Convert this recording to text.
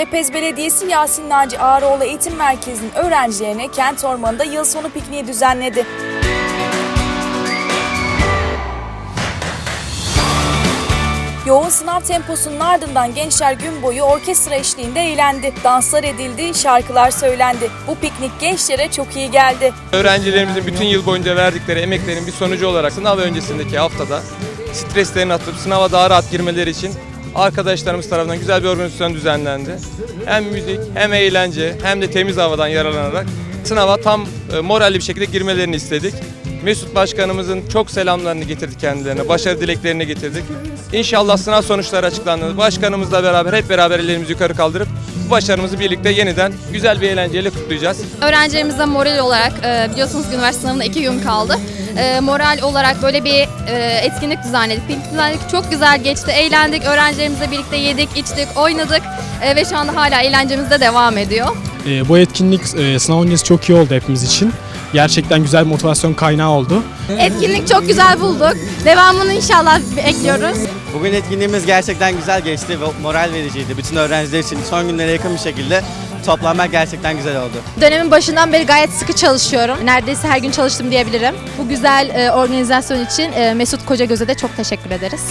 Kepez Belediyesi Yasin Naci Ağaroğlu Eğitim Merkezi'nin öğrencilerine kent ormanında yıl sonu pikniği düzenledi. Yoğun sınav temposunun ardından gençler gün boyu orkestra eşliğinde eğlendi. Danslar edildi, şarkılar söylendi. Bu piknik gençlere çok iyi geldi. Öğrencilerimizin bütün yıl boyunca verdikleri emeklerin bir sonucu olarak sınav öncesindeki haftada streslerini atıp sınava daha rahat girmeleri için arkadaşlarımız tarafından güzel bir organizasyon düzenlendi. Hem müzik hem eğlence hem de temiz havadan yararlanarak sınava tam e, moralli bir şekilde girmelerini istedik. Mesut Başkanımızın çok selamlarını getirdik kendilerine, başarı dileklerini getirdik. İnşallah sınav sonuçları açıklandığında başkanımızla beraber hep beraber ellerimizi yukarı kaldırıp bu başarımızı birlikte yeniden güzel bir eğlenceyle kutlayacağız. Öğrencilerimize moral olarak e, biliyorsunuz üniversite sınavına iki gün kaldı. E, moral olarak böyle bir e, etkinlik düzenledik. Piknik düzenledik. Çok güzel geçti. Eğlendik. Öğrencilerimizle birlikte yedik, içtik, oynadık. E, ve şu anda hala eğlencemiz de devam ediyor. E, bu etkinlik e, sınav öncesi çok iyi oldu hepimiz için. Gerçekten güzel bir motivasyon kaynağı oldu. Etkinlik çok güzel bulduk. Devamını inşallah bekliyoruz. Bugün etkinliğimiz gerçekten güzel geçti ve moral vericiydi. Bütün öğrenciler için son günlere yakın bir şekilde toplanmak gerçekten güzel oldu. Dönemin başından beri gayet sıkı çalışıyorum. Neredeyse her gün çalıştım diyebilirim. Bu güzel e, organizasyon için e, Mesut Kocagöz'e de çok teşekkür ederiz.